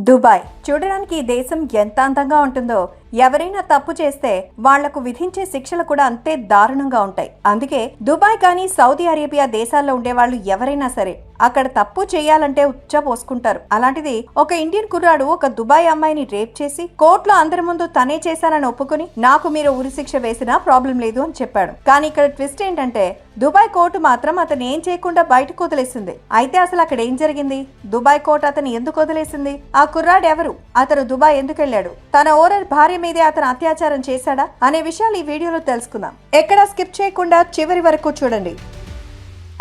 Dubai చూడడానికి ఈ దేశం ఎంత అందంగా ఉంటుందో ఎవరైనా తప్పు చేస్తే వాళ్ళకు విధించే శిక్షలు కూడా అంతే దారుణంగా ఉంటాయి. అందుకే దుబాయ్ కానీ సౌదీ అరేబియా దేశాల్లో ఉండే వాళ్ళు ఎవరైనా సరే అక్కడ తప్పు చేయాలంటే ఉచ్చ పోసుకుంటారు. అలాంటిది ఒక ఇండియన్ కుర్రాడు ఒక దుబాయ్ అమ్మాయిని రేప్ చేసి కోర్టులో అందరి ముందు తనే చేశానని ఒప్పుకుని నాకు మీరు ఉరి శిక్ష వేసినా ప్రాబ్లం లేదు అని చెప్పాడు. కానీ ఇక్కడ ట్విస్ట్ ఏంటంటే దుబాయ్ కోర్టు మాత్రం అతను ఏం చేయకుండా బయటకు వదిలేసింది. అయితే అసలు అక్కడ ఏం జరిగింది? దుబాయ్ కోర్టు అతను ఎందుకు వదిలేసింది? ఆ కుర్రాడు ఎవరు అతను దుబాయ్ ఎందుకు వెళ్ళాడు? తన ఓరర్ భార్య మీదే అతను అత్యాచారం చేశాడా అనే విషయాలు ఈ వీడియోలో తెలుసుకుందాం. ఎక్కడా స్కిప్ చేయకుండా చివరి వరకు చూడండి.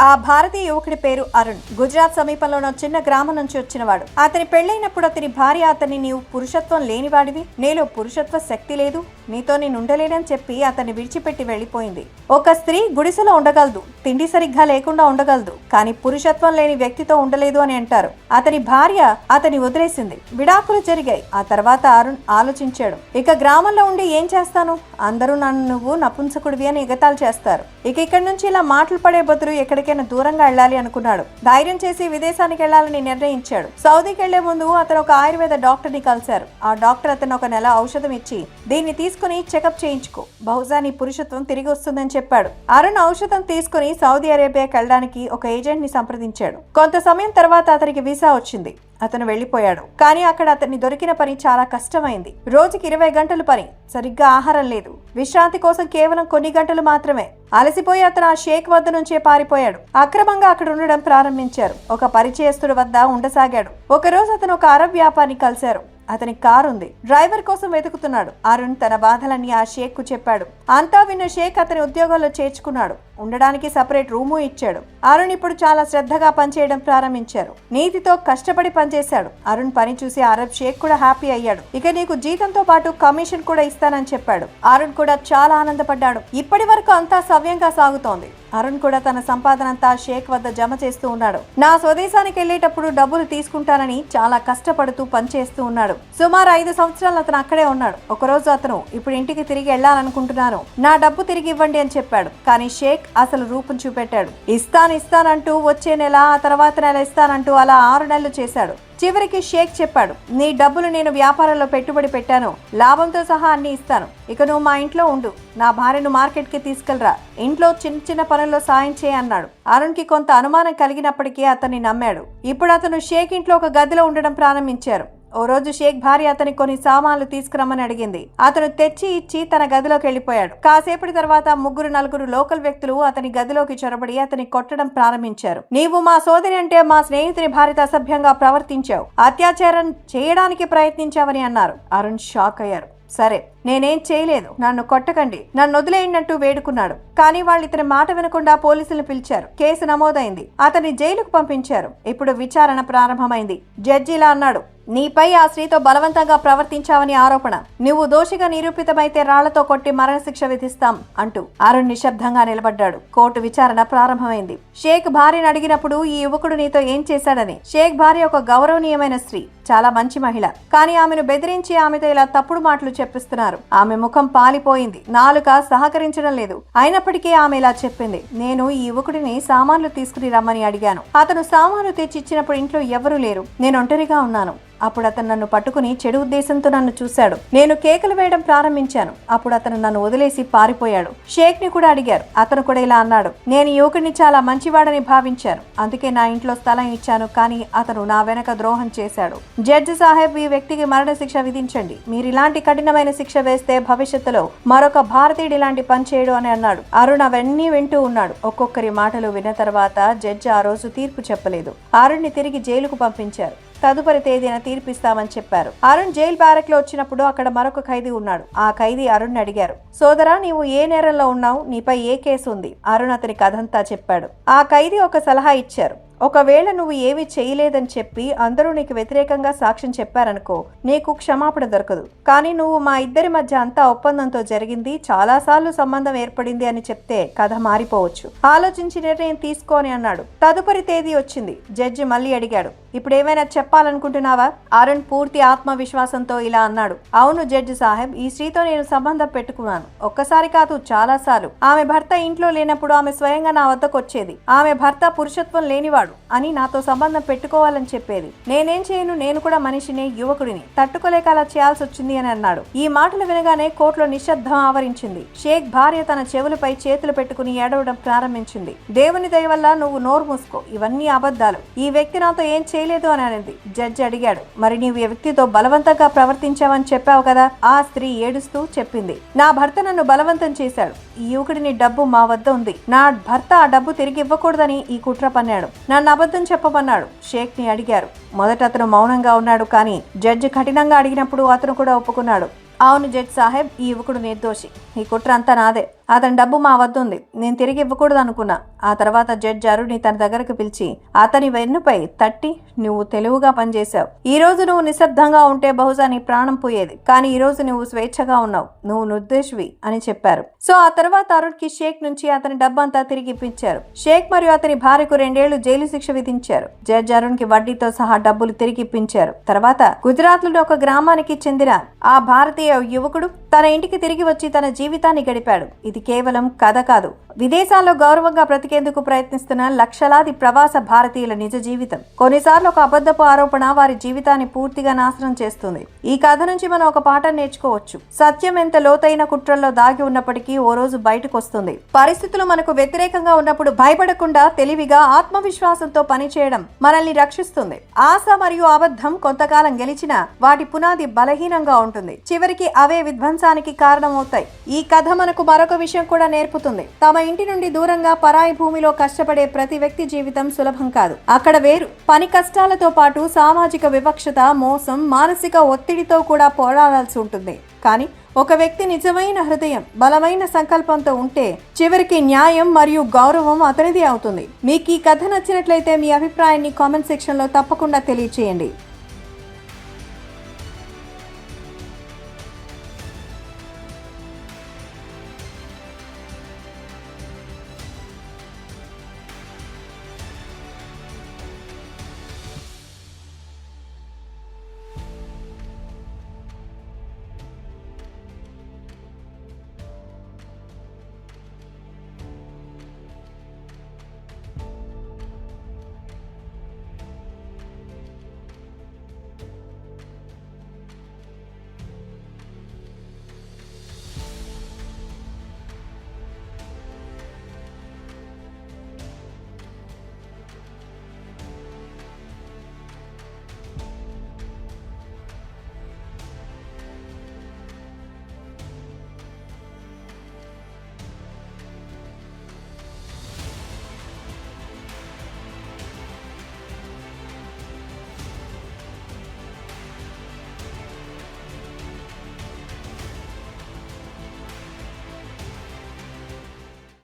ఆ భారతీయ యువకుడి పేరు అరుణ్. గుజరాత్ సమీపంలోని చిన్న గ్రామం నుంచి వచ్చినవాడు. అతని పెళ్ళైనప్పుడు అతని భార్య అతని నీవు పురుషత్వం లేనివాడివి నీలో పురుషత్వ శక్తి లేదు నీతో నేను ఉండలేనని చెప్పి అతన్ని విడిచిపెట్టి వెళ్ళిపోయింది. ఒక స్త్రీ గుడిసెలో ఉండగలదు. తిండి సరిగ్గా లేకుండా ఉండగలదు. కానీ పురుషత్వం లేని వ్యక్తితో ఉండలేదు అని అంటారు. అతని భార్య అతని వదిలేసింది. విడాకులు జరిగాయి. ఆ తర్వాత అరుణ్ ఆలోచించాడు. ఇక గ్రామంలో ఉండి ఏం చేస్తాను? అందరూ నన్ను నువ్వు నపుంసకుడివి అని ఎగతాలు చేస్తారు. ఇక ఇక్కడి నుంచి ఇలా మాటలు పడే బదులు ఎక్కడికైనా దూరంగా వెళ్ళాలి అనుకున్నాడు. ధైర్యం చేసి విదేశానికి వెళ్ళాలని నిర్ణయించాడు. సౌదీకి వెళ్ళే ముందు అతను ఒక ఆయుర్వేద డాక్టర్ని కలిశారు. ఆ డాక్టర్ అతను ఒక నెల ఔషధం ఇచ్చి దీన్ని తీసుకుని చెకప్ చేయించుకో. బహుశా నీ పురుషత్వం తిరిగి వస్తుందని చెప్పాడు. అరుణ్ ఔషధం తీసుకుని సౌదీ అరేబియాకి వెళ్ళడానికి ఒక ఏజెంట్ని సంప్రదించాడు. కొంత సమయం తర్వాత అతనికి వీసా వచ్చింది. అతను వెళ్ళిపోయాడు కానీ అక్కడ అతన్ని దొరికిన పని చాలా కష్టమైంది. రోజుకి ఇరవై గంటలు పని. సరిగ్గా ఆహారం లేదు. విశ్రాంతి కోసం కేవలం కొన్ని గంటలు మాత్రమే. అలసిపోయి అతను ఆ షేక్ వద్ద నుంచే పారిపోయాడు. అక్రమంగా అక్కడ ఉండడం ప్రారంభించారు. ఒక పరిచయస్తుడి వద్ద ఉండసాగాడు. ఒకరోజు అతను ఒక అరబ్ వ్యాపారిని కలిశారు. అతని కారు ఉంది డ్రైవర్ కోసం వెతుకుతున్నాడు. అరుణ్ తన బాధలన్నీ ఆ షేక్కు చెప్పాడు. అంతా విన్న షేక్ అతని ఉద్యోగంలో చేర్చుకున్నాడు. ఉండడానికి సపరేట్ రూము ఇచ్చాడు. అరుణ్ ఇప్పుడు చాలా శ్రద్ధగా పనిచేయడం ప్రారంభించారు. నీతితో కష్టపడి పనిచేశాడు. అరుణ్ పని చూసి అరబ్ షేక్ కూడా హ్యాపీ అయ్యాడు. ఇక నీకు జీతంతో పాటు కమిషన్ కూడా ఇస్తానని చెప్పాడు. అరుణ్ కూడా చాలా ఆనందపడ్డాడు. ఇప్పటి వరకు అంతా సవ్యంగా సాగుతోంది. అరుణ్ కూడా తన సంపాదన అంతా షేక్ వద్ద జమ చేస్తూ ఉన్నాడు. నా స్వదేశానికి వెళ్ళేటప్పుడు డబ్బులు తీసుకుంటానని చాలా కష్టపడుతూ పనిచేస్తూ ఉన్నాడు. సుమారు ఐదు సంవత్సరాలు అతను అక్కడే ఉన్నాడు. ఒకరోజు అతను ఇప్పుడు ఇంటికి తిరిగి వెళ్ళాలనుకుంటున్నాను నా డబ్బు తిరిగి ఇవ్వండి అని చెప్పాడు. కానీ షేక్ అసలు రూపం చూపెట్టాడు. ఇస్తాను ఇస్తానంటూ వచ్చే నెల ఆ తర్వాత నెల ఇస్తానంటూ అలా ఆరు నెలలు చేశాడు. చివరికి షేక్ చెప్పాడు నీ డబ్బులు నేను వ్యాపారంలో పెట్టుబడి పెట్టాను లాభంతో సహా అన్ని ఇస్తాను. ఇక నువ్వు మా ఇంట్లో ఉండు నా భార్యను మార్కెట్కి తీసుకెళ్ళరా ఇంట్లో చిన్న చిన్న పనుల్లో సాయం చేయి అన్నాడు. అరుణ్కి కొంత అనుమానం కలిగినప్పటికీ అతన్ని నమ్మాడు. ఇప్పుడు అతను షేక్ ఇంట్లో ఒక గదిలో ఉండడం ప్రారంభించారు. ఓ రోజు షేక్ భార్య అతని కొన్ని సామాన్లు తీసుకురమ్మని అడిగింది. అతను తెచ్చి ఇచ్చి తన గదిలోకి వెళ్ళిపోయాడు. కాసేపటి తర్వాత ముగ్గురు నలుగురు లోకల్ వ్యక్తులు అతని గదిలోకి చొరబడి అతని కొట్టడం ప్రారంభించారు. నీవు మా సోదరి అంటే మా స్నేహితుని భార్యతో అసభ్యంగా ప్రవర్తించావు. అత్యాచారం చేయడానికి ప్రయత్నించావని అన్నారు. అరుణ్ షాక్ అయ్యారు. సరే నేనేం చేయలేదు. నన్ను కొట్టకండి. నన్ను వదిలేయండి వేడుకున్నాడు. కానీ వాళ్ళు ఇతని మాట వినకుండా పోలీసులు పిలిచారు. కేసు నమోదైంది. అతన్ని జైలుకు పంపించారు. ఇప్పుడు విచారణ ప్రారంభమైంది. జడ్జి ఇలా అన్నాడు. నీపై ఆ స్త్రీతో బలవంతంగా ప్రవర్తించావని ఆరోపణ. నువ్వు దోషిగా నిరూపితమైతే రాళ్ళతో కొట్టి మరణశిక్ష విధిస్తాం అంటూ అరుణ్ నిశ్శబ్దంగా నిలబడ్డాడు. కోర్టు విచారణ ప్రారంభమైంది. షేక్ భార్యను అడిగినప్పుడు ఈ యువకుడు నీతో ఏం చేశాడని. షేక్ భార్య ఒక గౌరవనీయమైన స్త్రీ. చాలా మంచి మహిళ. కానీ ఆమెను బెదిరించి ఆమెతో ఇలా తప్పుడు మాటలు చెప్పిస్తున్నారు. ఆమె ముఖం పాలిపోయింది. నాలుక సహకరించడం లేదు. అయినప్పటికీ ఆమె ఇలా చెప్పింది. నేను ఈ యువకుడిని సామాన్లు తీసుకుని రమ్మని అడిగాను. అతను సామాన్లు తెచ్చి ఇచ్చినప్పుడు ఇంట్లో ఎవరూ లేరు. నేను ఒంటరిగా ఉన్నాను. అప్పుడు అతను నన్ను పట్టుకుని చెడు ఉద్దేశంతో నన్ను చూశాడు. నేను కేకలు వేయడం ప్రారంభించాను. అప్పుడు అతను నన్ను వదిలేసి పారిపోయాడు. షేక్ని కూడా అడిగారు. అతను కూడా ఇలా అన్నాడు. నేను యువకుడిని చాలా మంచివాడని భావించాను. అందుకే నా ఇంట్లో స్థలం ఇచ్చాను కానీ అతను నా వెనక ద్రోహం చేశాడు. జడ్జి సాహెబ్ ఈ వ్యక్తికి మరణశిక్ష విధించండి. మీరు ఇలాంటి కఠినమైన శిక్ష వేస్తే భవిష్యత్తులో మరొక భారతీయుడు ఇలాంటి పని చేయడు అని అన్నాడు. అరుణ్ అవన్నీ వింటూ ఉన్నాడు. ఒక్కొక్కరి మాటలు విన్న తర్వాత జడ్జి ఆ రోజు తీర్పు చెప్పలేదు. అరుణ్ని తిరిగి జైలుకు పంపించారు. తదుపరి తేదీన తీర్పిస్తామని చెప్పారు. అరుణ్ జైల్ బ్యారక్లో వచ్చినప్పుడు అక్కడ మరొక ఖైదీ ఉన్నాడు. ఆ ఖైదీ అరుణ్ అడిగారు. సోదరా నీవు ఏ నేరంలో ఉన్నావు? నీపై ఏ కేసు ఉంది? అరుణ్ అతని కథంతా చెప్పాడు. ఆ ఖైదీ ఒక సలహా ఇచ్చారు. ఒకవేళ నువ్వు ఏమీ చేయలేదని చెప్పి అందరూ నీకు వ్యతిరేకంగా సాక్ష్యం చెప్పారనుకో నీకు క్షమాపణ దొరకదు. కానీ నువ్వు మా ఇద్దరి మధ్య అంతా ఒప్పందంతో జరిగింది చాలాసార్లు సంబంధం ఏర్పడింది అని చెప్తే కథ మారిపోవచ్చు. ఆలోచించి నిర్ణయం తీసుకోని అన్నాడు. తదుపరి తేదీ వచ్చింది. జడ్జి మళ్ళీ అడిగాడు. ఇప్పుడు ఏమైనా చెప్పాలనుకుంటున్నావా? అరుణ్ పూర్తి ఆత్మవిశ్వాసంతో ఇలా అన్నాడు. అవును జడ్జి సాహెబ్ ఈ స్త్రీతో నేను సంబంధం పెట్టుకున్నాను. ఒక్కసారి కాదు చాలాసార్లు. ఆమె భర్త ఇంట్లో లేనప్పుడు ఆమె స్వయంగా నా వద్దకు వచ్చేది ఆమె భర్త పురుషత్వం లేనివాడు. ఉన్నాడు అని నాతో సంబంధం పెట్టుకోవాలని చెప్పేది. నేనేం చేయను నేను కూడా మనిషిని యువకుడిని. తట్టుకోలేక అలా చేయాల్సి వచ్చింది అని అన్నాడు. ఈ మాటలు వినగానే కోర్టులో నిశ్శబ్దం ఆవరించింది. షేక్ భార్య తన చెవులపై చేతులు పెట్టుకుని ఏడవడం ప్రారంభించింది. దేవుని దయ వల్ల నువ్వు నోరు మూసుకో. ఇవన్నీ అబద్ధాలు. ఈ వ్యక్తి నాతో ఏం చేయలేదు అని అనేది. జడ్జి అడిగాడు. మరి నీవు ఈ వ్యక్తితో బలవంతంగా ప్రవర్తించావని చెప్పావు కదా? ఆ స్త్రీ ఏడుస్తూ చెప్పింది. నా భర్త నన్ను బలవంతం చేశాడు. ఈ యువకుడిని డబ్బు మా వద్ద ఉంది. నా భర్త ఆ డబ్బు తిరిగి ఇవ్వకూడదని ఈ కుట్ర పన్నాడు. నన్ను అబద్ధం చెప్పమన్నాడు. షేక్ని అడిగారు. మొదట అతను మౌనంగా ఉన్నాడు కానీ జడ్జి కఠినంగా అడిగినప్పుడు అతను కూడా ఒప్పుకున్నాడు. అవును జడ్జ్ సాహెబ్ ఈ యువకుడు నిర్దోషి. ఈ కుట్ర అంతా నాదే. అతని డబ్బు మా వద్ద ఉంది నేను తిరిగి ఇవ్వకూడదు అనుకున్నా ఆ తర్వాత జడ్జ్ అరుణ్ని తన దగ్గరకు పిలిచి అతని వెన్నుపై తట్టి నువ్వు తెలివిగా పనిచేశావు. ఈ రోజు నువ్వు నిశ్శబ్దంగా ఉంటే బహుశా నీ ప్రాణం పోయేది. కానీ ఈ రోజు నువ్వు స్వేచ్ఛగా ఉన్నావు. నువ్వు నిర్దోషివి అని చెప్పారు. సో ఆ తర్వాత అరుణ్కి షేక్ నుంచి అతని డబ్బంతా తిరిగి ఇప్పించారు. షేక్ మరియు అతని భార్యకు రెండేళ్ళు జైలు శిక్ష విధించారు. జడ్జ్ అరుణ్కి వడ్డీతో సహా డబ్బులు తిరిగి ఇప్పించారు. తర్వాత గుజరాత్లోని ఒక గ్రామానికి చెందిన ఆ భారతీయ యువకుడు తన ఇంటికి తిరిగి వచ్చి తన జీవితాన్ని గడిపాడు. ఇది కేవలం కథ కాదు. విదేశాల్లో గౌరవంగా బ్రతికేందుకు ప్రయత్నిస్తున్న లక్షలాది ప్రవాస భారతీయుల నిజ జీవితం. కొన్నిసార్లు ఒక అబద్ధపు ఆరోపణ వారి జీవితాన్ని పూర్తిగా నాశనం చేస్తుంది. ఈ కథ నుంచి మనం ఒక పాఠం నేర్చుకోవచ్చు. సత్యం ఎంత లోతైన కుట్రల్లో దాగి ఉన్నప్పటికీ ఓ రోజు బయటకు వస్తుంది పరిస్థితులు మనకు వ్యతిరేకంగా ఉన్నప్పుడు భయపడకుండా తెలివిగా ఆత్మవిశ్వాసంతో పనిచేయడం మనల్ని రక్షిస్తుంది. ఆశ మరియు అబద్ధం కొంతకాలం గెలిచినా వాటి పునాది బలహీనంగా ఉంటుంది. చివరికి అవే విధ్వంసానికి కారణమవుతాయి. ఈ కథ మనకు మరొక విషయం కూడా నేర్పుతుంది. తమ ఇంటి నుండి దూరంగా పరాయి భూమిలో కష్టపడే ప్రతి వ్యక్తి జీవితం సులభం కాదు. అక్కడ వేరు. పని కష్టాలతో పాటు సామాజిక వివక్షత మోసం మానసిక ఒత్తిడితో కూడా పోరాడాల్సి ఉంటుంది. కానీ ఒక వ్యక్తి నిజమైన హృదయం బలమైన సంకల్పంతో ఉంటే చివరికి న్యాయం మరియు గౌరవం అతనిది అవుతుంది. మీకు ఈ కథ నచ్చినట్లయితే మీ అభిప్రాయాన్ని కామెంట్ సెక్షన్లో తప్పకుండా తెలియచేయండి.